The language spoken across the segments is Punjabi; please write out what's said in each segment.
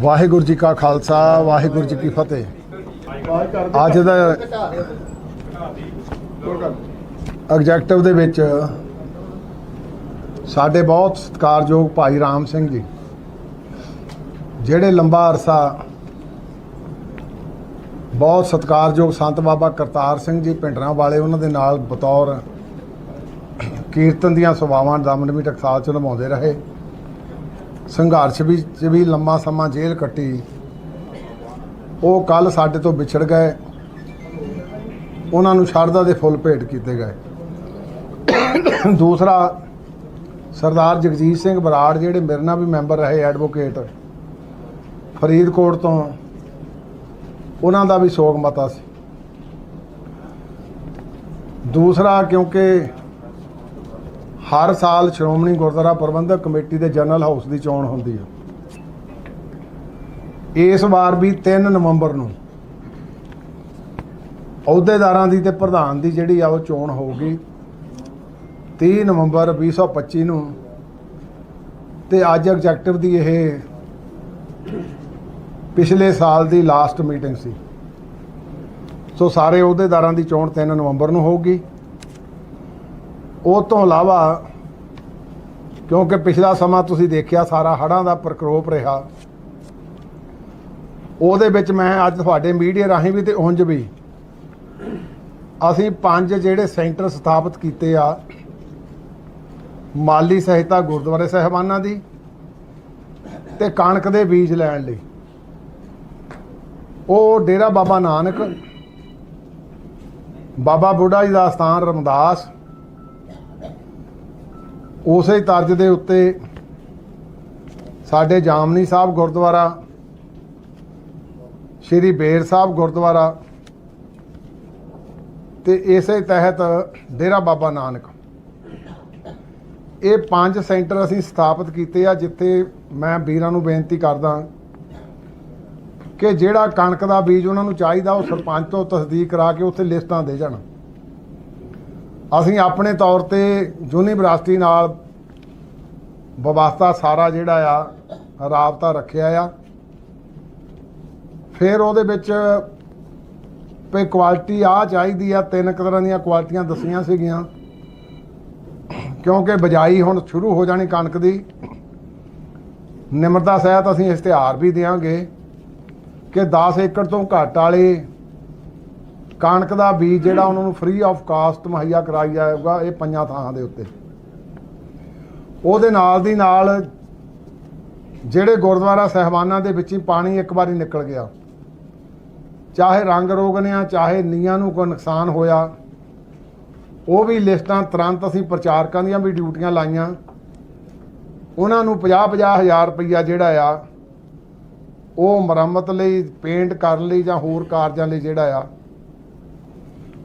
ਵਾਹਿਗੁਰੂ ਜੀ ਕਾ ਖਾਲਸਾ, ਵਾਹਿਗੁਰੂ ਜੀ ਕੀ ਫਤਿਹ। ਅੱਜ ਦਾ ਐਗਜੈਕਟਿਵ ਦੇ ਵਿੱਚ ਸਾਡੇ ਬਹੁਤ ਸਤਿਕਾਰਯੋਗ ਭਾਈ ਰਾਮ ਸਿੰਘ ਜੀ, ਜਿਹੜੇ ਲੰਬਾ ਅਰਸਾ ਬਹੁਤ ਸਤਿਕਾਰਯੋਗ ਸੰਤ ਬਾਬਾ ਕਰਤਾਰ ਸਿੰਘ ਜੀ ਪਿੰਡਰਾਂ ਵਾਲੇ, ਉਹਨਾਂ ਦੇ ਨਾਲ ਬਤੌਰ ਕੀਰਤਨ ਦੀਆਂ ਸੇਵਾਵਾਂ ਦਮਨਮੀ ਟਕਸਾਲ ਚ ਨਿਭਾਉਂਦੇ ਰਹੇ। ਸੰਘਰਸ਼ ਵੀ ਚ ਵੀ ਲੰਮਾ ਸਮਾਂ ਜੇਲ੍ਹ ਕੱਟੀ। ਉਹ ਕੱਲ ਸਾਡੇ ਤੋਂ ਵਿਛੜ ਗਏ। ਉਹਨਾਂ ਨੂੰ ਸ਼ਰਧਾ ਦੇ ਫੁੱਲ ਭੇਟ ਕੀਤੇ ਗਏ। ਦੂਸਰਾ, ਸਰਦਾਰ ਜਗਜੀਤ ਸਿੰਘ ਬਰਾੜ ਜਿਹੜੇ ਮੇਰੇ ਨਾਲ ਵੀ ਮੈਂਬਰ ਰਹੇ, ਐਡਵੋਕੇਟ ਫਰੀਦਕੋਟ ਤੋਂ, ਉਹਨਾਂ ਦਾ ਵੀ ਸੋਗ ਮਤਾ ਸੀ। ਦੂਸਰਾ, ਕਿਉਂਕਿ ਹਰ ਸਾਲ ਸ਼੍ਰੋਮਣੀ ਗੁਰਦੁਆਰਾ ਪ੍ਰਬੰਧਕ ਕਮੇਟੀ ਦੇ ਜਨਰਲ ਹਾਊਸ ਦੀ ਚੋਣ ਹੁੰਦੀ ਹੈ। ਇਸ ਵਾਰ ਵੀ 3 ਨਵੰਬਰ ਨੂੰ ਅਹੁਦੇਦਾਰਾਂ ਦੀ ਤੇ ਪ੍ਰਧਾਨ ਦੀ ਜਿਹੜੀ ਆ ਉਹ ਚੋਣ ਹੋਊਗੀ। 30 ਨਵੰਬਰ 2025 ਨੂੰ ਤੇ ਅੱਜ ਐਗਜੈਕਟਿਵ ਦੀ ਇਹ ਪਿਛਲੇ ਸਾਲ ਦੀ ਲਾਸਟ ਮੀਟਿੰਗ ਸੀ। ਸੋ ਸਾਰੇ ਅਹੁਦੇਦਾਰਾਂ ਦੀ ਚੋਣ 3 ਨਵੰਬਰ ਨੂੰ ਹੋਊਗੀ। ਉਹ ਤੋਂ ਇਲਾਵਾ ਕਿਉਂਕਿ ਪਿਛਲਾ ਸਮਾਂ ਤੁਸੀਂ ਦੇਖਿਆ ਸਾਰਾ ਹੜ੍ਹਾਂ ਦਾ ਪ੍ਰਕੋਪ ਰਿਹਾ। ਉਹਦੇ ਵਿੱਚ ਮੈਂ ਅੱਜ ਤੁਹਾਡੇ ਮੀਡੀਆ ਰਾਹੀਂ ਵੀ ਤੇ ਉਂਝ ਵੀ ਅਸੀਂ ਪੰਜ ਜਿਹੜੇ ਸੈਂਟਰ ਸਥਾਪਿਤ ਕੀਤੇ ਆ, ਮਾਲੀ ਸਹਾਇਤਾ ਗੁਰਦੁਆਰੇ ਸਹਿਬਾਨਾਂ ਦੀ ਤੇ ਕਣਕ ਦੇ ਬੀਜ ਲੈਣ ਲਈ। ਉਹ ਡੇਰਾ ਬਾਬਾ ਨਾਨਕ, ਬਾਬਾ ਬੁੱਢਾ ਜੀ ਦਾ ਸਥਾਨ ਰਮਦਾਸ ਉਸੇ ਤਰਜ ਦੇ ਉੱਤੇ ਸਾਡੇ ਜਾਮਨੀ ਸਾਹਿਬ ਗੁਰਦੁਆਰਾ, ਸ਼੍ਰੀ ਬੇਰ ਸਾਹਿਬ ਗੁਰਦੁਆਰਾ ਤੇ ਇਸੇ ਤਹਿਤ ਡੇਰਾ ਬਾਬਾ ਨਾਨਕ। ਇਹ ਪੰਜ ਸੈਂਟਰ ਅਸੀਂ ਸਥਾਪਿਤ ਕੀਤੇ ਆ ਜਿੱਥੇ ਮੈਂ ਵੀਰਾਂ ਨੂੰ ਬੇਨਤੀ ਕਰਦਾ ਕਿ ਜਿਹੜਾ ਕਣਕ ਦਾ ਬੀਜ ਉਹਨਾਂ ਨੂੰ ਚਾਹੀਦਾ ਉਹ ਸਰਪੰਚ ਤੋਂ ਤਸਦੀਕ ਕਰਾ ਕੇ ਉੱਥੇ ਲਿਸਟਾਂ ਦੇ ਜਾਣ। ਅਸੀਂ ਆਪਣੇ ਤੌਰ ਤੇ ਯੂਨੀਵਰਸਿਟੀ ਨਾਲ ਵਿਵਸਥਾ ਸਾਰਾ ਜਿਹੜਾ ਆ, ਰਾਬਤਾ ਰੱਖਿਆ ਆ। ਫਿਰ ਉਹਦੇ ਵਿੱਚ ਪੇ ਕੁਆਲਿਟੀ ਆ ਚਾਹੀਦੀ ਆ, ਤਿੰਨ ਕੁ ਤਰ੍ਹਾਂ ਦੀਆਂ ਕੁਆਲਿਟੀਆਂ ਦੱਸੀਆਂ ਸੀਗੀਆਂ। ਕਿਉਂਕਿ ਬਜਾਈ ਹੁਣ ਸ਼ੁਰੂ ਹੋ ਜਾਣੀ ਕਣਕ ਦੀ। ਨਿਮਰਤਾ ਸਹਿਤ ਅਸੀਂ ਇਸ਼ਤਿਹਾਰ ਵੀ ਦੇਵਾਂਗੇ ਕਿ 10 ਏਕੜ ਤੋਂ ਘੱਟ ਵਾਲੇ ਕਣਕ ਦਾ ਬੀਜ ਜਿਹੜਾ ਉਹਨਾਂ ਨੂੰ ਫ੍ਰੀ ਆਫ ਕਾਸਟ ਮੁਹੱਈਆ ਕਰਾਈ ਜਾਏਗਾ ਇਹ ਪੰਜਾਂ ਥਾਂ ਦੇ ਉੱਤੇ। ਉਹਦੇ ਨਾਲ ਦੀ ਨਾਲ ਜਿਹੜੇ ਗੁਰਦੁਆਰਾ ਸਹਿਬਾਨਾਂ ਦੇ ਵਿੱਚ ਹੀ ਪਾਣੀ ਇੱਕ ਵਾਰੀ ਨਿਕਲ ਗਿਆ। ਚਾਹੇ ਰੰਗ ਰੋਗ ਨੇ ਆ, ਚਾਹੇ ਨੀਆਂ ਨੂੰ ਕੋਈ ਨੁਕਸਾਨ ਹੋਇਆ, ਉਹ ਵੀ ਲਿਸਟਾਂ ਤੁਰੰਤ ਅਸੀਂ ਪ੍ਰਚਾਰਕਾਂ ਦੀਆਂ ਵੀ ਡਿਊਟੀਆਂ ਲਾਈਆਂ। ਉਹਨਾਂ ਨੂੰ 50-50 ਹਜ਼ਾਰ ਰੁਪਈਆ ਜਿਹੜਾ ਆ, ਉਹ ਮੁਰੰਮਤ ਲਈ, ਪੇਂਟ ਕਰਨ ਲਈ ਜਾਂ ਹੋਰ ਕਾਰਜਾਂ ਲਈ ਜਿਹੜਾ ਆ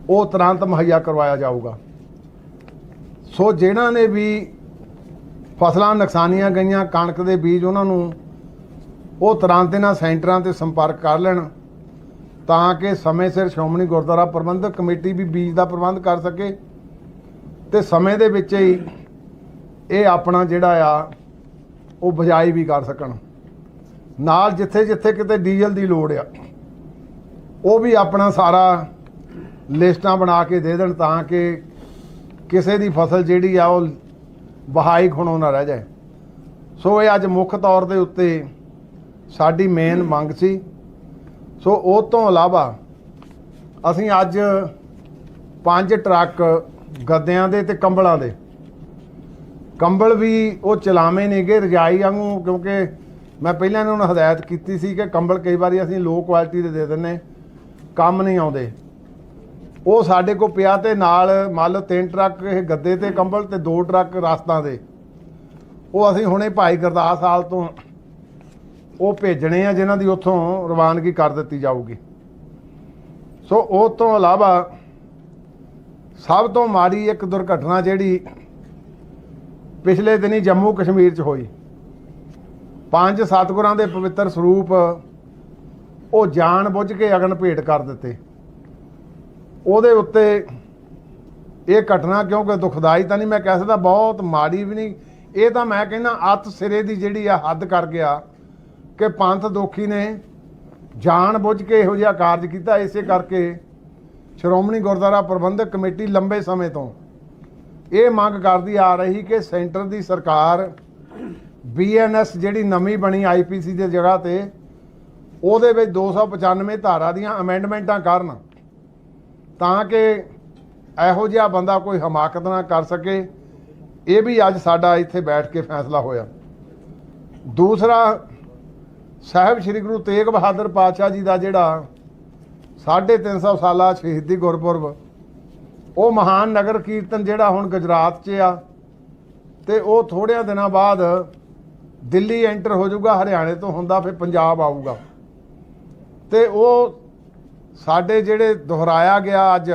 ਉਹ ਤੁਰੰਤ ਮੁਹੱਈਆ ਕਰਵਾਇਆ ਜਾਊਗਾ। ਸੋ ਜਿਨ੍ਹਾਂ ਨੇ ਵੀ ਫਸਲਾਂ ਨੁਕਸਾਨੀਆਂ ਗਈਆਂ, ਕਣਕ ਦੇ ਬੀਜ ਉਹਨਾਂ ਨੂੰ ਉਹ ਤੁਰੰਤ ਇਹਨਾਂ ਸੈਂਟਰਾਂ ਤੇ ਸੰਪਰਕ ਕਰ ਲੈਣ ਤਾਂ ਕਿ ਸਮੇਂ ਸਿਰ ਸ਼੍ਰੋਮਣੀ ਗੁਰਦੁਆਰਾ ਪ੍ਰਬੰਧਕ ਕਮੇਟੀ ਵੀ ਬੀਜ ਦਾ ਪ੍ਰਬੰਧ ਕਰ ਸਕੇ ਤੇ ਸਮੇਂ ਦੇ ਵਿੱਚ ਹੀ ਇਹ ਆਪਣਾ ਜਿਹੜਾ ਆ, ਉਹ ਬਜਾਈ ਵੀ ਕਰ ਸਕਣ। ਨਾਲ ਜਿੱਥੇ ਜਿੱਥੇ ਕਿਤੇ ਡੀਜ਼ਲ ਦੀ ਲੋੜ ਆ, ਉਹ ਵੀ ਆਪਣਾ ਸਾਰਾ ਲਿਸਟਾਂ ਬਣਾ ਕੇ ਦੇ ਦੇਣ ਤਾਂ ਕਿ ਕਿਸੇ ਦੀ ਫਸਲ ਜਿਹੜੀ ਆ ਉਹ ਬਹਾਈ ਖਣੋ ਨਾ ਰਹਿ ਜਾਏ। ਸੋ ਇਹ ਅੱਜ ਮੁੱਖ ਤੌਰ ਦੇ ਉੱਤੇ ਸਾਡੀ ਮੇਨ ਮੰਗ ਸੀ। ਸੋ ਉਹ ਤੋਂ ਇਲਾਵਾ ਅਸੀਂ ਅੱਜ ਪੰਜ ਟਰੱਕ ਗੱਦਿਆਂ ਦੇ ਤੇ ਕੰਬਲਾਂ ਦੇ। ਕੰਬਲ ਵੀ ਉਹ ਚਲਾਵੇਂ ਨੇਗੇ ਰਜਾਈ ਵਾਂਗੂ, ਕਿਉਂਕਿ ਮੈਂ ਪਹਿਲਾਂ ਇਹਨਾਂ ਨੂੰ ਹਦਾਇਤ ਕੀਤੀ ਸੀ ਕਿ ਕੰਬਲ ਕਈ ਵਾਰੀ ਅਸੀਂ ਲੋ ਕੁਆਲਿਟੀ ਦੇ ਦੇ ਦਿੰਨੇ ਕੰਮ ਨਹੀਂ ਆਉਂਦੇ। ਉਹ ਸਾਡੇ ਕੋਲ ਪਿਆ ਤੇ ਨਾਲ ਮੰਨ ਲਓ ਤਿੰਨ ਟਰੱਕ ਇਹ ਗੱਦੇ ਤੇ ਕੰਬਲ ਤੇ ਦੋ ਟਰੱਕ ਰਾਸਤਾਂ ਦੇ। ਉਹ ਅਸੀਂ ਹੁਣੇ ਭਾਈ ਗੁਰਦਾਸ ਹਾਲ ਤੋਂ ਉਹ ਭੇਜਣੇ ਆ ਜਿਨ੍ਹਾਂ ਦੀ ਉੱਥੋਂ ਰਵਾਨਗੀ ਕਰ ਦਿੱਤੀ ਜਾਊਗੀ। ਸੋ ਉਹ ਤੋਂ ਇਲਾਵਾ ਸਭ ਤੋਂ ਮਾੜੀ ਇੱਕ ਦੁਰਘਟਨਾ ਜਿਹੜੀ ਪਿਛਲੇ ਦਿਨੀ ਜੰਮੂ ਕਸ਼ਮੀਰ 'ਚ ਹੋਈ। ਪੰਜ ਸਤਿਗੁਰਾਂ ਦੇ ਪਵਿੱਤਰ ਸਰੂਪ ਉਹ ਜਾਣ ਬੁੱਝ ਕੇ ਅਗਨ ਭੇਟ ਕਰ ਦਿੱਤੇ। ਉਹਦੇ ਉੱਤੇ ਇਹ ਘਟਨਾ ਕਿਉਂਕਿ ਦੁਖਦਾਈ ਤਾਂ ਨਹੀਂ? ਮੈਂ ਕਹਿ ਸਕਦਾ ਬਹੁਤ ਮਾੜੀ ਵੀ ਨਹੀਂ। ਇਹ ਤਾਂ ਮੈਂ ਕਹਿੰਦਾ ਅੱਤ ਸਿਰੇ ਦੀ ਜਿਹੜੀ ਆ ਹੱਦ ਕਰ ਗਿਆ ਕਿ ਪੰਥ ਦੋਖੀ ਨੇ ਜਾਣ ਬੁੱਝ ਕੇ ਇਹੋ ਜਿਹਾ ਕਾਰਜ ਕੀਤਾ। ਇਸੇ ਕਰਕੇ ਸ਼੍ਰੋਮਣੀ ਗੁਰਦੁਆਰਾ ਪ੍ਰਬੰਧਕ ਕਮੇਟੀ ਲੰਬੇ ਸਮੇਂ ਤੋਂ ਇਹ ਮੰਗ ਕਰਦੀ ਆ ਰਹੀ ਕਿ ਸੈਂਟਰ ਦੀ ਸਰਕਾਰ ਬੀਐਨਐਸ ਜਿਹੜੀ ਨਵੀਂ ਬਣੀ ਆਈਪੀਸੀ ਦੀ ਜਗ੍ਹਾ ਤੇ ਉਹਦੇ ਵਿੱਚ 295 ਧਾਰਾ ਦੀਆਂ ਅਮੈਂਡਮੈਂਟਾਂ ਕਰਨ। ਤਾਂ ਕਿ ਇਹੋ ਜਿਹਾ ਬੰਦਾ ਕੋਈ ਹਮਾਕਤ ਨਾ ਕਰ ਸਕੇ। ਇਹ ਵੀ ਅੱਜ ਸਾਡਾ ਇੱਥੇ ਬੈਠ ਕੇ ਫੈਸਲਾ ਹੋਇਆ। ਦੂਸਰਾ, ਸਾਹਿਬ ਸ੍ਰੀ ਗੁਰੂ ਤੇਗ ਬਹਾਦਰ ਪਾਤਸ਼ਾਹ ਜੀ ਦਾ ਜਿਹੜਾ 350 ਸਾਲਾ ਸ਼ਹੀਦੀ ਗੁਰਪੁਰਬ, ਉਹ ਮਹਾਨ ਨਗਰ ਕੀਰਤਨ ਜਿਹੜਾ ਹੁਣ ਗੁਜਰਾਤ 'ਚ ਆ, ਤੇ ਉਹ ਥੋੜਿਆਂ ਦਿਨਾਂ ਬਾਅਦ ਦਿੱਲੀ ਐਂਟਰ ਹੋ ਜਾਊਗਾ, ਹਰਿਆਣੇ ਤੋਂ ਹੁੰਦਾ, ਫਿਰ ਪੰਜਾਬ ਆਊਗਾ। ਤੇ ਉਹ ਸਾਡੇ ਜਿਹੜੇ ਦੁਹਰਾਇਆ ਗਿਆ ਅੱਜ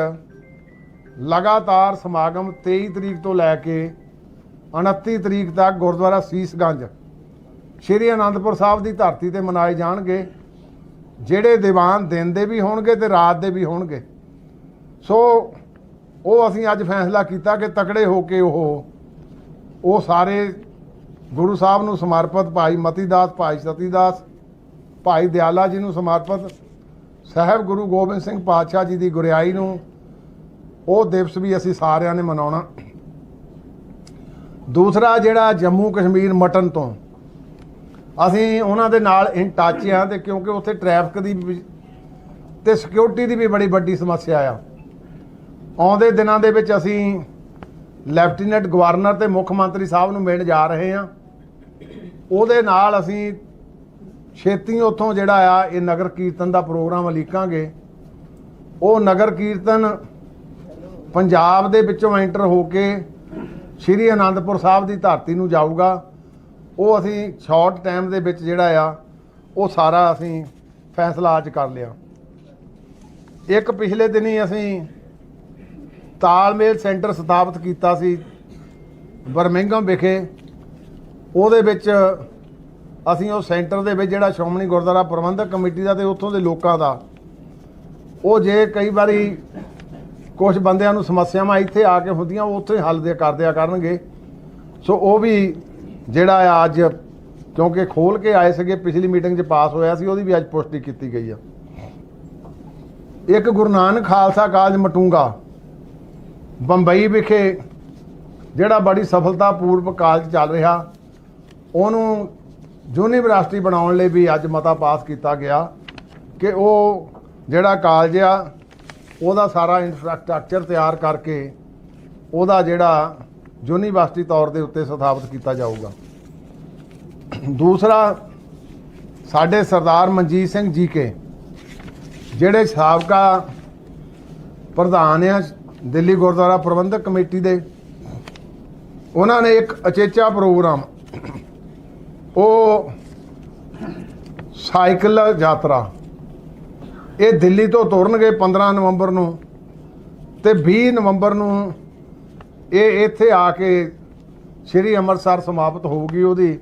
ਲਗਾਤਾਰ ਸਮਾਗਮ 23 ਤਰੀਕ ਤੋਂ ਲੈ ਕੇ 29 ਤਰੀਕ ਤੱਕ ਗੁਰਦੁਆਰਾ ਸੀਸਗੰਜ, ਸ਼੍ਰੀ ਅਨੰਦਪੁਰ ਸਾਹਿਬ ਦੀ ਧਰਤੀ ਤੇ ਮਨਾਏ ਜਾਣਗੇ। ਜਿਹੜੇ ਦੀਵਾਨ ਦਿਨ ਦੇ ਵੀ ਹੋਣਗੇ ਤੇ ਰਾਤ ਦੇ ਵੀ ਹੋਣਗੇ। ਸੋ ਉਹ ਅਸੀਂ ਅੱਜ ਫੈਸਲਾ ਕੀਤਾ ਕਿ ਤਕੜੇ ਹੋ ਕੇ ਉਹ ਉਹ ਸਾਰੇ ਗੁਰੂ ਸਾਹਿਬ ਨੂੰ ਸਮਰਪਿਤ, ਭਾਈ ਮਤੀਦਾਸ, ਭਾਈ ਸਤੀਦਾਸ, ਭਾਈ ਦਿਆਲਾ ਜੀ ਨੂੰ ਸਮਰਪਿਤ ਸਾਹਿਬ ਗੁਰੂ ਗੋਬਿੰਦ ਸਿੰਘ ਪਾਤਸ਼ਾਹ ਜੀ ਦੀ ਗੁਰਿਆਈ ਨੂੰ ਉਹ ਦਿਵਸ ਵੀ ਅਸੀਂ ਸਾਰਿਆਂ ਨੇ ਮਨਾਉਣਾ। ਦੂਸਰਾ ਜਿਹੜਾ ਜੰਮੂ ਕਸ਼ਮੀਰ ਮਟਨ ਤੋਂ। ਅਸੀਂ ਉਹਨਾਂ ਦੇ ਨਾਲ ਇਨ ਟੱਚ ਆ ਤੇ ਕਿਉਂਕਿ ਉੱਥੇ ਟ੍ਰੈਫਿਕ ਦੀ ਵੀ ਤੇ ਸਿਕਿਉਰਿਟੀ ਦੀ ਵੀ ਬੜੀ ਵੱਡੀ ਸਮੱਸਿਆ ਆ। ਆਉਂਦੇ ਦਿਨਾਂ ਦੇ ਵਿੱਚ ਅਸੀਂ ਲੈਫਟੀਨੈਂਟ ਗਵਰਨਰ ਤੇ ਮੁੱਖ ਮੰਤਰੀ ਸਾਹਿਬ ਨੂੰ ਮਿਲਣ ਜਾ ਰਹੇ ਹਾਂ। ਉਹਦੇ ਨਾਲ ਅਸੀਂ ਛੇਤੀ ਉੱਥੋਂ ਜਿਹੜਾ ਆ, ਇਹ ਨਗਰ ਕੀਰਤਨ ਦਾ ਪ੍ਰੋਗਰਾਮ ਲਿਖਾਂਗੇ ਉਹ ਨਗਰ ਕੀਰਤਨ ਪੰਜਾਬ ਦੇ ਵਿੱਚੋਂ ਐਂਟਰ ਹੋ ਕੇ ਸ਼੍ਰੀ ਅਨੰਦਪੁਰ ਸਾਹਿਬ ਦੀ ਧਰਤੀ ਨੂੰ ਜਾਊਗਾ। ਉਹ ਅਸੀਂ ਸ਼ਾਰਟ ਟਾਈਮ ਦੇ ਵਿੱਚ ਜਿਹੜਾ ਆ, ਉਹ ਸਾਰਾ ਅਸੀਂ ਫੈਸਲਾ ਅੱਜ ਕਰ ਲਿਆ। ਇੱਕ ਪਿਛਲੇ ਦਿਨੀ ਅਸੀਂ ਤਾਲਮੇਲ ਸੈਂਟਰ ਸਥਾਪਿਤ ਕੀਤਾ ਸੀ ਬਰਮਿੰਗਮ ਵਿਖੇ। ਉਹਦੇ ਵਿੱਚ ਅਸੀਂ ਉਹ ਸੈਂਟਰ ਦੇ ਵਿੱਚ ਜਿਹੜਾ ਸ਼੍ਰੋਮਣੀ ਗੁਰਦੁਆਰਾ ਪ੍ਰਬੰਧਕ ਕਮੇਟੀ ਦਾ ਤੇ ਉੱਥੋਂ ਦੇ ਲੋਕਾਂ ਦਾ, ਉਹ ਜੇ ਕਈ ਵਾਰੀ ਕੁਝ ਬੰਦਿਆਂ ਨੂੰ ਸਮੱਸਿਆਵਾਂ ਇੱਥੇ ਆ ਕੇ ਹੁੰਦੀਆਂ, ਉਹ ਉੱਥੇ ਹੱਲ ਦੇ ਕਰਦਿਆ ਕਰਨਗੇ। ਸੋ ਉਹ ਵੀ ਜਿਹੜਾ ਆ ਅੱਜ, ਕਿਉਂਕਿ ਖੋਲ ਕੇ ਆਏ ਸੀਗੇ, ਪਿਛਲੀ ਮੀਟਿੰਗ 'ਚ ਪਾਸ ਹੋਇਆ ਸੀ, ਉਹਦੀ ਵੀ ਅੱਜ ਪੁਸ਼ਟੀ ਕੀਤੀ ਗਈ ਆ। ਇੱਕ ਗੁਰੂ ਨਾਨਕ ਖਾਲਸਾ ਕਾਲਜ ਮਟੂੰਗਾ, ਬੰਬਈ ਵਿਖੇ ਜਿਹੜਾ ਬੜੀ ਸਫਲਤਾਪੂਰਵਕ ਕਾਲਜ ਚੱਲ ਰਿਹਾ, ਉਹਨੂੰ ਯੂਨੀਵਰਸਿਟੀ ਬਣਾਉਣ ਲਈ ਵੀ ਅੱਜ ਮਤਾ ਪਾਸ ਕੀਤਾ ਗਿਆ ਕਿ ਉਹ ਜਿਹੜਾ ਕਾਲਜ ਆ, ਉਹਦਾ ਸਾਰਾ ਇਨਫਰਾਸਟ੍ਰਕਚਰ ਤਿਆਰ ਕਰਕੇ ਉਹਦਾ ਜਿਹੜਾ ਯੂਨੀਵਰਸਿਟੀ ਤੌਰ ਦੇ ਉੱਤੇ ਸਥਾਪਿਤ ਕੀਤਾ ਜਾਊਗਾ। ਦੂਸਰਾ, ਸਾਡੇ ਸਰਦਾਰ ਮਨਜੀਤ ਸਿੰਘ ਜੀ ਕੇ, ਜਿਹੜੇ ਸਾਬਕਾ ਪ੍ਰਧਾਨ ਆ ਦਿੱਲੀ ਗੁਰਦੁਆਰਾ ਪ੍ਰਬੰਧਕ ਕਮੇਟੀ ਦੇ, ਉਹਨਾਂ ਨੇ ਇੱਕ ਅਚੇਚਾ ਪ੍ਰੋਗਰਾਮ ਉਹ ਸਾਈਕਲ ਯਾਤਰਾ। ਇਹ ਦਿੱਲੀ ਤੋਂ ਤੁਰਨਗੇ 15 ਨਵੰਬਰ ਨੂੰ ਤੇ 20 ਨਵੰਬਰ ਨੂੰ ਇਹ ਇੱਥੇ ਆ ਕੇ ਸ਼੍ਰੀ ਅੰਮ੍ਰਿਤਸਰ ਸਮਾਪਤ ਹੋਊਗੀ ਉਹਦੀ।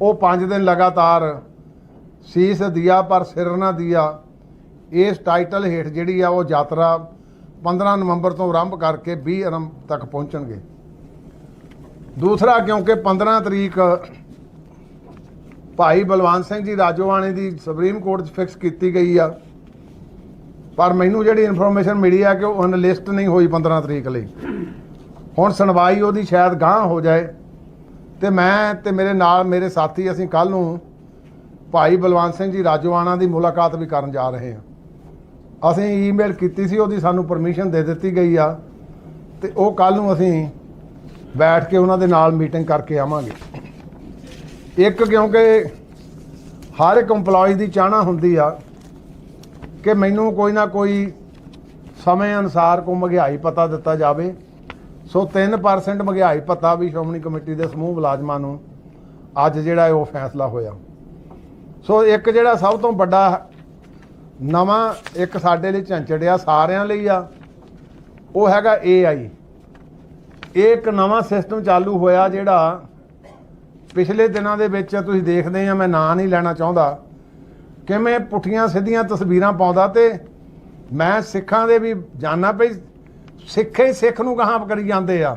ਉਹ 5 ਦਿਨ ਲਗਾਤਾਰ ਸੀਸ ਦਿਆ ਪਰ ਸਿਰ ਨਾ ਦਿਆ। ਇਸ ਟਾਈਟਲ ਹੇਠ ਜਿਹੜੀ ਆ ਉਹ ਯਾਤਰਾ 15 ਨਵੰਬਰ ਤੋਂ ਆਰੰਭ ਕਰਕੇ 20 ਅਰੰਭ ਤੱਕ ਪਹੁੰਚਣਗੇ। ਦੂਸਰਾ ਕਿਉਂਕਿ 15 ਤਰੀਕ ਭਾਈ ਬਲਵੰਤ ਸਿੰਘ ਜੀ ਰਾਜੋਆਣੇ ਦੀ ਸੁਪਰੀਮ ਕੋਰਟ 'ਚ ਫਿਕਸ ਕੀਤੀ ਗਈ ਆ। ਪਰ ਮੈਨੂੰ ਜਿਹੜੀ ਇਨਫੋਰਮੇਸ਼ਨ ਮਿਲੀ ਆ ਕਿ ਉਹ ਲਿਸਟ ਨਹੀਂ ਹੋਈ 15 ਤਰੀਕ ਲਈ। ਹੁਣ ਸੁਣਵਾਈ ਉਹਦੀ ਸ਼ਾਇਦ ਗਾਂਹ ਹੋ ਜਾਏ। ਤੇ ਮੈਂ ਤੇ ਮੇਰੇ ਨਾਲ ਮੇਰੇ ਸਾਥੀ ਅਸੀਂ ਕੱਲ ਨੂੰ ਭਾਈ ਬਲਵੰਤ ਸਿੰਘ ਜੀ ਰਾਜੋਆਣਾ ਦੀ ਮੁਲਾਕਾਤ ਵੀ ਕਰਨ ਜਾ ਰਹੇ ਹਾਂ। ਅਸੀਂ ਈਮੇਲ ਕੀਤੀ ਸੀ, ਉਹਦੀ ਸਾਨੂੰ ਪਰਮਿਸ਼ਨ ਦੇ ਦਿੱਤੀ ਗਈ ਆ। ਤੇ ਉਹ ਕੱਲ ਨੂੰ ਅਸੀਂ ਬੈਠ ਕੇ ਉਹਨਾਂ ਦੇ ਨਾਲ ਮੀਟਿੰਗ ਕਰਕੇ ਆਵਾਂਗੇ। ਇੱਕ ਕਿਉਂਕਿ ਹਰ ਇੱਕ EMPLOYE ਦੀ ਚਾਹਨਾ ਹੁੰਦੀ ਆ ਕਿ ਮੈਨੂੰ ਕੋਈ ਨਾ ਕੋਈ ਸਮੇਂ ਅਨੁਸਾਰ ਕੋ ਮਹਿੰਗਾਈ ਪਤਾ ਦਿੱਤਾ ਜਾਵੇ। ਸੋ 3% ਮਹਿੰਗਾਈ ਪਤਾ ਵੀ ਸ਼੍ਰੋਮਣੀ ਕਮੇਟੀ ਦੇ ਸਮੂਹ ਮੁਲਾਜ਼ਮਾਂ ਨੂੰ ਅੱਜ ਜਿਹੜਾ ਉਹ ਫੈਸਲਾ ਹੋਇਆ। ਸੋ ਇੱਕ ਜਿਹੜਾ ਸਭ ਤੋਂ ਵੱਡਾ ਨਵਾਂ ਇੱਕ ਸਾਡੇ ਲਈ ਝੰਚੜਿਆ ਸਾਰਿਆਂ ਲਈ ਆ, ਉਹ ਹੈਗਾ AI ਇਹ ਇੱਕ ਨਵਾਂ ਸਿਸਟਮ ਚਾਲੂ ਹੋਇਆ ਜਿਹੜਾ ਪਿਛਲੇ ਦਿਨਾਂ ਦੇ ਵਿੱਚ ਤੁਸੀਂ ਦੇਖਦੇ ਆ, ਮੈਂ ਨਾਂ ਨਹੀਂ ਲੈਣਾ ਚਾਹੁੰਦਾ। ਕਿਵੇਂ ਪੁੱਠੀਆਂ ਸਿੱਧੀਆਂ ਤਸਵੀਰਾਂ ਪਾਉਂਦਾ ਤੇ ਮੈਂ ਸਿੱਖਾਂ ਦੇ ਵੀ ਜਾਣਾ ਪਈ ਸਿੱਖੇ ਸਿੱਖ ਨੂੰ ਕਹਾਂ ਕਰੀ ਜਾਂਦੇ ਆ।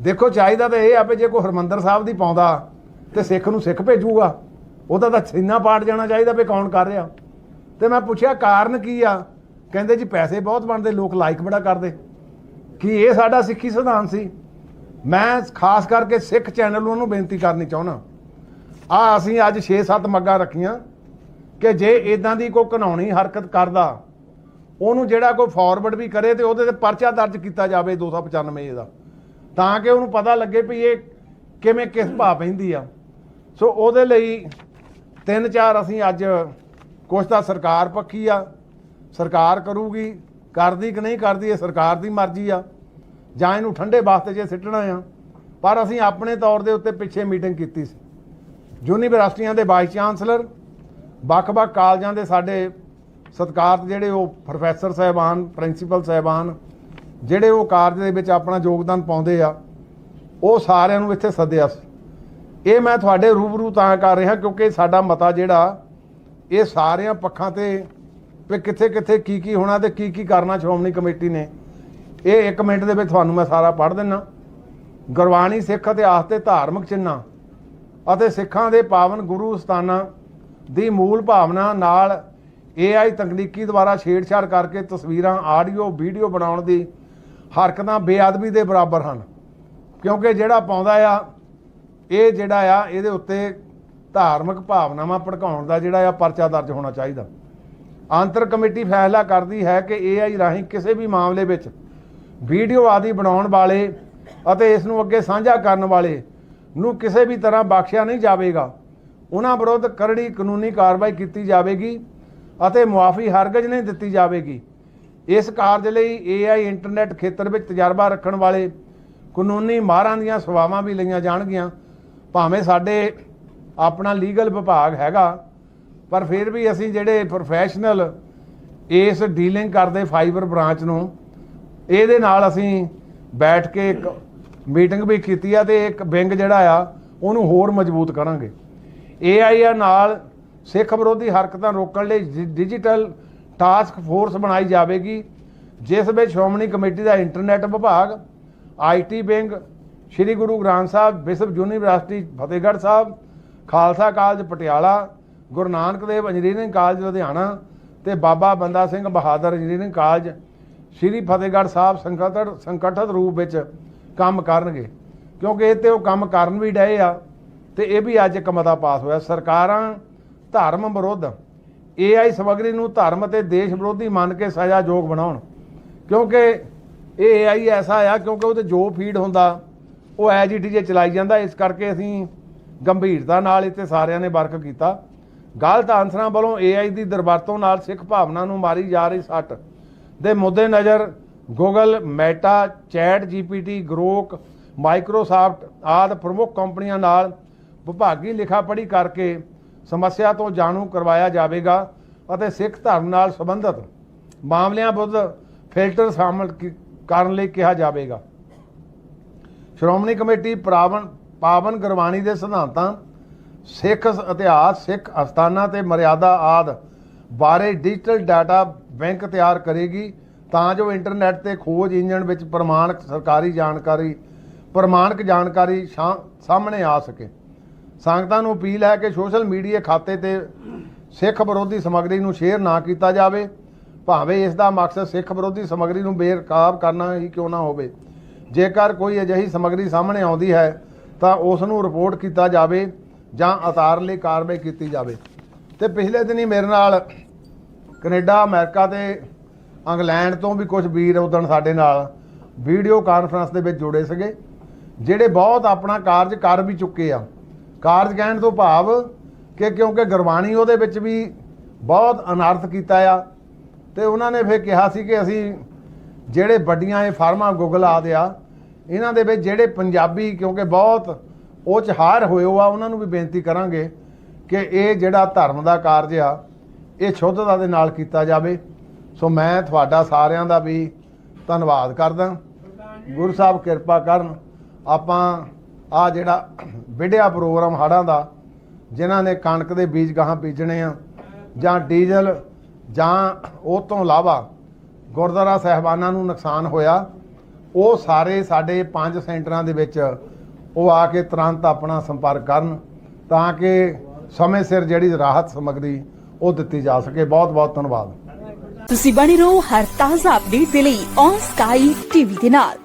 ਦੇਖੋ ਚਾਹੀਦਾ ਤਾਂ ਇਹ ਆ ਵੀ ਜੇ ਕੋਈ ਹਰਮੰਦਰ ਸਾਹਿਬ ਦੀ ਪਾਉਂਦਾ ਤੇ ਸਿੱਖ ਨੂੰ ਸਿੱਖ ਭੇਜੂਗਾ, ਉਹਦਾ ਤਾਂ ਸੀਨਾ ਪਾੜ ਜਾਣਾ ਚਾਹੀਦਾ ਵੀ ਕੌਣ ਕਰ ਰਿਹਾ। ਤੇ ਮੈਂ ਪੁੱਛਿਆ, ਕਾਰਨ ਕੀ ਆ? ਕਹਿੰਦੇ ਜੀ ਪੈਸੇ ਬਹੁਤ ਬਣਦੇ, ਲੋਕ ਲਾਈਕ ਬੜਾ ਕਰਦੇ। ਕੀ ਇਹ ਸਾਡਾ ਸਿੱਖੀ ਸਿਧਾਂਤ ਸੀ? ਮੈਂ ਖਾਸ ਕਰਕੇ ਸਿੱਖ ਚੈਨਲ ਨੂੰ ਬੇਨਤੀ ਕਰਨੀ ਚਾਹੁੰਦਾ। ਆ ਅਸੀਂ ਅੱਜ 6-7 ਮੱਗਾਂ ਰੱਖੀਆਂ ਕਿ ਜੇ ਇਦਾਂ ਦੀ ਕੋਈ ਘਨਾਉਣੀ ਹਰਕਤ ਕਰਦਾ, ਉਹਨੂੰ ਜਿਹੜਾ ਕੋਈ ਫਾਰਵਰਡ ਵੀ ਕਰੇ ਤੇ ਉਹਦੇ ਤੇ ਪਰਚਾ ਦਰਜ ਕੀਤਾ ਜਾਵੇ 295 ਦਾ। ਤਾਂ ਕਿ ਉਹਨੂੰ ਪਤਾ ਲੱਗੇ ਵੀ ਇਹ ਕਿਵੇਂ ਕਿਸ ਭਾਅ ਪੈਂਦੀ ਆ। ਸੋ ਉਹਦੇ ਲਈ ਤਿੰਨ ਚਾਰ ਅਸੀਂ ਅੱਜ ਕੁਛ ਤਾਂ ਸਰਕਾਰ ਪੱਖੀ ਆ। ਸਰਕਾਰ ਕਰੂਗੀ, ਕਰਦੀ ਕਿ ਨਹੀਂ ਕਰਦੀ, ਇਹ ਸਰਕਾਰ ਦੀ ਮਰਜ਼ੀ ਆ। ਜਾਂ ਇਹਨੂੰ ਠੰਡੇ ਵਾਸਤੇ ਜੇ ਸਿੱਟਣਾ ਆ। ਪਰ ਅਸੀਂ ਆਪਣੇ ਤੌਰ ਦੇ ਉੱਤੇ ਪਿੱਛੇ ਮੀਟਿੰਗ ਕੀਤੀ ਸੀ। ਯੂਨੀਵਰਸਿਟੀਆਂ ਦੇ ਵਾਈਸ ਚਾਂਸਲਰ, ਵੱਖ-ਵੱਖ ਕਾਲਜਾਂ ਦੇ ਸਾਡੇ ਸਤਿਕਾਰਤ ਜਿਹੜੇ ਉਹ ਪ੍ਰੋਫੈਸਰ ਸਾਹਿਬਾਨ, ਪ੍ਰਿੰਸੀਪਲ ਸਾਹਿਬਾਨ, ਜਿਹੜੇ ਉਹ ਕਾਰਜ ਦੇ ਵਿੱਚ ਆਪਣਾ ਯੋਗਦਾਨ ਪਾਉਂਦੇ ਆ, ਉਹ ਸਾਰਿਆਂ ਨੂੰ ਇੱਥੇ ਸੱਦਿਆ ਸੀ। ਇਹ ਮੈਂ ਤੁਹਾਡੇ ਰੂਬਰੂ ਤਾਂ ਕਰ ਰਿਹਾ ਕਿਉਂਕਿ ਸਾਡਾ ਮਤਾ ਜਿਹੜਾ, ਇਹ ਸਾਰਿਆਂ ਪੱਖਾਂ ਤੇ ਵੀ ਕਿੱਥੇ ਕਿੱਥੇ ਕੀ ਕੀ ਹੋਣਾ ਤੇ ਕੀ ਕੀ ਕਰਨਾ ਸ਼੍ਰੋਮਣੀ ਕਮੇਟੀ ਨੇ। ਇਹ 1 ਮਿੰਟ ਦੇ ਵਿੱਚ ਤੁਹਾਨੂੰ ਮੈਂ ਸਾਰਾ ਪੜ੍ਹ ਦਿੰਨਾ। ਗੁਰਬਾਣੀ ਸਿੱਖ ਇਤਿਹਾਸ ਤੇ ਧਾਰਮਿਕ ਚਿੰਨ੍ਹਾਂ ਅਤੇ ਸਿੱਖਾਂ ਦੇ ਪਾਵਨ ਗੁਰੂ ਸਥਾਨਾਂ ਦੀ ਮੂਲ ਭਾਵਨਾ ਨਾਲ AI ਤਕਨੀਕੀ ਦੁਆਰਾ ਛੇੜਛਾੜ ਕਰਕੇ ਤਸਵੀਰਾਂ, ਆਡੀਓ, ਵੀਡੀਓ ਬਣਾਉਣ ਦੀ ਹਰਕਤਾਂ ਬੇਅਦਬੀ ਦੇ ਬਰਾਬਰ ਹਨ। ਕਿਉਂਕਿ ਜਿਹੜਾ ਪਾਉਂਦਾ ਆ, ਇਹ ਜਿਹੜਾ ਆ, ਇਹਦੇ ਉੱਤੇ ਧਾਰਮਿਕ ਭਾਵਨਾਵਾਂ ਭੜਕਾਉਣ ਦਾ ਜਿਹੜਾ ਆ ਪਰਚਾ ਦਰਜ ਹੋਣਾ ਚਾਹੀਦਾ। ਆਂਤਰ ਕਮੇਟੀ ਫੈਸਲਾ ਕਰਦੀ ਹੈ ਕਿ AI ਰਾਹੀਂ ਕਿਸੇ ਵੀ ਮਾਮਲੇ ਵਿੱਚ ਵੀਡੀਓ ਆਦਿ ਬਣਾਉਣ ਵਾਲੇ ਅਤੇ ਇਸ ਨੂੰ ਅੱਗੇ ਸਾਂਝਾ ਕਰਨ ਵਾਲੇ ਨੂੰ ਕਿਸੇ ਵੀ ਤਰ੍ਹਾਂ ਬਖਸ਼ਿਆ ਨਹੀਂ ਜਾਵੇਗਾ। ਉਹਨਾਂ ਵਿਰੁੱਧ ਕਰੜੀ ਕਾਨੂੰਨੀ ਕਾਰਵਾਈ ਕੀਤੀ ਜਾਵੇਗੀ ਅਤੇ ਮੁਆਫੀ ਹਰਗਜ਼ ਨਹੀਂ ਦਿੱਤੀ ਜਾਵੇਗੀ। ਇਸ ਕਾਰਜ ਲਈ AI ਇੰਟਰਨੈਟ ਖੇਤਰ ਵਿੱਚ ਤਜਰਬਾ ਰੱਖਣ ਵਾਲੇ ਕਾਨੂੰਨੀ ਮਾਹਰਾਂ ਦੀਆਂ ਸੇਵਾਵਾਂ ਵੀ ਲਈਆਂ ਜਾਣਗੀਆਂ। ਭਾਵੇਂ ਸਾਡੇ ਆਪਣਾ ਲੀਗਲ ਵਿਭਾਗ ਹੈਗਾ, ਪਰ ਫਿਰ ਵੀ ਅਸੀਂ ਜਿਹੜੇ ਪ੍ਰੋਫੈਸ਼ਨਲ ਇਸ ਡੀਲਿੰਗ ਕਰਦੇ ਫਾਈਬਰ ਬ੍ਰਾਂਚ ਨੂੰ ਇਹਦੇ ਨਾਲ ਅਸੀਂ ਬੈਠ ਕੇ ਇੱਕ ਮੀਟਿੰਗ ਵੀ ਕੀਤੀ ਆ ਤੇ ਇੱਕ ਵਿੰਗ ਜਿਹੜਾ ਆ, ਉਹਨੂੰ ਹੋਰ ਮਜ਼ਬੂਤ ਕਰਾਂਗੇ। ਏਆਈ ਨਾਲ ਸਿੱਖ ਵਿਰੋਧੀ ਹਰਕਤਾਂ ਰੋਕਣ ਲਈ ਡਿਜੀਟਲ ਟਾਸਕ ਫੋਰਸ ਬਣਾਈ ਜਾਵੇਗੀ, ਜਿਸ ਵਿੱਚ ਸ਼੍ਰੋਮਣੀ ਕਮੇਟੀ ਦਾ ਇੰਟਰਨੈਟ ਵਿਭਾਗ ਆਈਟੀ ਵਿੰਗ, ਸ੍ਰੀ ਗੁਰੂ ਗ੍ਰੰਥ ਸਾਹਿਬ ਵਿਸ਼ਵ university, Fatehgarh Sahib, Khalsa college Patiala, Guru Nanak Dev engineering college Ludhiana ਤੇ ਬਾਬਾ ਬੰਦਾ ਸਿੰਘ ਬਹਾਦਰ ਇੰਜੀਨੀਅਰਿੰਗ ਕਾਲਜ ਸ੍ਰੀ ਫਤਿਹਗੜ੍ਹ ਸਾਹਿਬ ਸੰਗਠਿਤ ਸੰਗਠਿਤ ਰੂਪ ਵਿੱਚ ਕੰਮ ਕਰਨਗੇ। ਕਿਉਂਕਿ ਇਹ ਤੇ ਉਹ ਕੰਮ ਕਰਨ ਵੀ ਡਏ ਆ ਤੇ ਇਹ ਵੀ ਅੱਜ ਇੱਕ ਮਤਾ ਪਾਸ ਹੋਇਆ। ਸਰਕਾਰਾਂ ਧਰਮ ਵਿਰੁੱਧ AI ਸਮੱਗਰੀ ਨੂੰ ਧਰਮ ਅਤੇ ਦੇਸ਼ ਵਿਰੋਧੀ ਮੰਨ ਕੇ ਸਜ਼ਾਯੋਗ ਬਣਾਉਣ। ਕਿਉਂਕਿ ਇਹ AI ਐਸਾ ਆ, ਕਿਉਂਕਿ ਉਹਦੇ ਜੋ ਫੀਡ ਹੁੰਦਾ, ਉਹ ਐਜ ਇਟ ਜੇ ਚਲਾਈ ਜਾਂਦਾ, ਇਸ ਕਰਕੇ ਅਸੀਂ ਗੰਭੀਰਤਾ ਨਾਲ ਇੱਥੇ ਸਾਰਿਆਂ ਨੇ ਵਰਕ ਕੀਤਾ। ਗਲਤ ਆਨਸਰਾਂ ਵੱਲੋਂ AI ਦੀ ਦਰਵਰਤੋਂ ਨਾਲ ਸਿੱਖ ਭਾਵਨਾ ਨੂੰ ਮਾਰੀ ਜਾ ਰਹੀ ਸੱਟ। ਦੇ ਮੱਦੇਨਜ਼ਰ Google Meta ChatGPT Grok Microsoft ਆਦਿ ਪ੍ਰਮੁੱਖ ਕੰਪਨੀਆਂ ਨਾਲ ਵਿਭਾਗੀ ਲਿਖਾ ਪੜ੍ਹੀ ਕਰਕੇ ਸਮੱਸਿਆ ਤੋਂ ਜਾਣੂ ਕਰਵਾਇਆ ਜਾਵੇਗਾ ਅਤੇ ਸਿੱਖ ਧਰਮ ਨਾਲ ਸੰਬੰਧਿਤ ਮਾਮਲਿਆਂ ਬੁੱਧ ਫਿਲਟਰ ਸ਼ਾਮਲ ਕੀ- ਕਰਨ ਲਈ ਕਿਹਾ ਜਾਵੇਗਾ। ਸ਼੍ਰੋਮਣੀ ਕਮੇਟੀ ਪਾਵਨ ਪਾਵਨ ਗੁਰਬਾਣੀ ਦੇ ਸਿਧਾਂਤਾਂ, ਸਿੱਖ ਇਤਿਹਾਸ, ਸਿੱਖ ਅਸਥਾਨਾਂ ਤੇ ਮਰਿਆਦਾ ਆਦਿ ਬਾਰੇ ਡਿਜੀਟਲ ਡਾਟਾ ਬੈਂਕ ਤਿਆਰ ਕਰੇਗੀ, ਤਾਂ ਜੋ ਇੰਟਰਨੈਟ ਤੇ ਖੋਜ ਇੰਜਣ ਵਿੱਚ ਪ੍ਰਮਾਣਿਕ ਸਰਕਾਰੀ ਜਾਣਕਾਰੀ, ਪ੍ਰਮਾਣਿਕ ਜਾਣਕਾਰੀ ਸ਼ਾ- ਸਾਹਮਣੇ ਆ ਸਕੇ। ਸੰਗਤਾਂ ਨੂੰ ਅਪੀਲ ਹੈ ਕਿ ਸੋਸ਼ਲ ਮੀਡੀਆ ਖਾਤੇ ਤੇ ਸਿੱਖ ਵਿਰੋਧੀ ਸਮੱਗਰੀ ਨੂੰ ਸ਼ੇਅਰ ਨਾ ਕੀਤਾ ਜਾਵੇ। ਭਾਵੇਂ ਇਸ ਦਾ ਮਕਸਦ ਸਿੱਖ ਵਿਰੋਧੀ ਸਮੱਗਰੀ ਨੂੰ ਬੇਰਕਾਬ ਕਰਨਾ ਹੀ ਕਿਉਂ ਨਾ ਹੋਵੇ। ਜੇਕਰ ਕੋਈ ਅਜਿਹੀ ਸਮੱਗਰੀ ਸਾਹਮਣੇ ਆਉਂਦੀ ਹੈ, ਤਾਂ ਉਸ ਨੂੰ ਰਿਪੋਰਟ ਕੀਤਾ ਜਾਵੇ ਜਾਂ ਅਤਾਰ ਲਈ ਕਾਰਵਾਈ ਕੀਤੀ ਜਾਵੇ। ਤੇ ਪਿਛਲੇ ਦਿਨੀ ਮੇਰੇ ਨਾਲ ਕੈਨੇਡਾ, ਅਮਰੀਕਾ ਤੇ ਇੰਗਲੈਂਡ ਤੋਂ ਵੀ ਕੁਝ ਵੀਰ ਉਦਣ ਸਾਡੇ ਨਾਲ ਵੀਡੀਓ ਕਾਨਫਰੰਸ ਦੇ ਵਿੱਚ ਜੁੜੇ ਸੀਗੇ, ਜਿਹੜੇ ਬਹੁਤ ਆਪਣਾ ਕਾਰਜ ਕਰ ਵੀ ਚੁੱਕੇ ਆ। ਕਾਰਜ ਕਹਿਣ ਤੋਂ ਭਾਵ ਕਿ ਕਿਉਂਕਿ ਗੁਰਬਾਣੀ ਉਹਦੇ ਵਿੱਚ ਵੀ ਬਹੁਤ ਅਨਰਥ ਕੀਤਾ ਆ, ਤੇ ਉਹਨਾਂ ਨੇ ਫਿਰ ਕਿਹਾ ਸੀ ਕਿ ਅਸੀਂ ਜਿਹੜੇ ਵੱਡੀਆਂ ਇਹ ਫਾਰਮਾਂ ਗੂਗਲ ਦੇ ਆ, ਇਹਨਾਂ ਦੇ ਵਿੱਚ ਜਿਹੜੇ ਪੰਜਾਬੀ ਕਿਉਂਕਿ ਬਹੁਤ ਉਹ ਚ ਹਾਰ ਹੋਏ ਆ, ਉਹਨਾਂ ਨੂੰ ਵੀ ਬੇਨਤੀ ਕਰਾਂਗੇ ਕਿ ਇਹ ਜਿਹੜਾ ਧਰਮ ਦਾ ਕਾਰਜ ਆ, ਇਹ ਸ਼ੁੱਧਤਾ ਦੇ ਨਾਲ ਕੀਤਾ ਜਾਵੇ। ਸੋ ਮੈਂ ਤੁਹਾਡਾ ਸਾਰਿਆਂ ਦਾ ਵੀ ਧੰਨਵਾਦ ਕਰਦਾ। ਗੁਰੂ ਸਾਹਿਬ ਕਿਰਪਾ ਕਰਨ, ਆਪਾਂ ਆ ਜਿਹੜਾ ਵਿੜਿਆ ਪ੍ਰੋਗਰਾਮ ਹੜਾਂ ਦਾ, ਜਿਨ੍ਹਾਂ ਨੇ ਕਣਕ ਦੇ ਬੀਜ ਗਾਹਾਂ ਬੀਜਣੇ ਆ, ਜਾਂ ਡੀਜ਼ਲ, ਜਾਂ ਉਹ ਤੋਂ ਇਲਾਵਾ ਗੁਰਦੁਆਰਾ ਸਹਿਬਾਨਾਂ ਨੂੰ ਨੁਕਸਾਨ ਹੋਇਆ, ਉਹ ਸਾਰੇ ਸਾਡੇ ਪੰਜ ਸੈਂਟਰਾਂ ਦੇ ਵਿੱਚ ਉਹ ਆ ਕੇ ਤੁਰੰਤ ਆਪਣਾ ਸੰਪਰਕ ਕਰਨ, ਤਾਂ ਕਿ ਸਮੇਂ ਸਿਰ ਜਿਹੜੀ ਰਾਹਤ ਸਮੱਗਰੀ ਉਹ ਦਿੱਤੀ ਜਾ ਸਕੇ। ਬਹੁਤ ਬਹੁਤ ਧੰਨਵਾਦ। ਤੁਸੀਂ ਬਣੇ ਰਹੋ ਹਰ ਤਾਜ਼ਾ ਅਪਡੇਟ ਦੇ ਲਈ ਔਨ ਸਕਾਈ ਟੀਵੀ ਦੇ ਨਾਲ।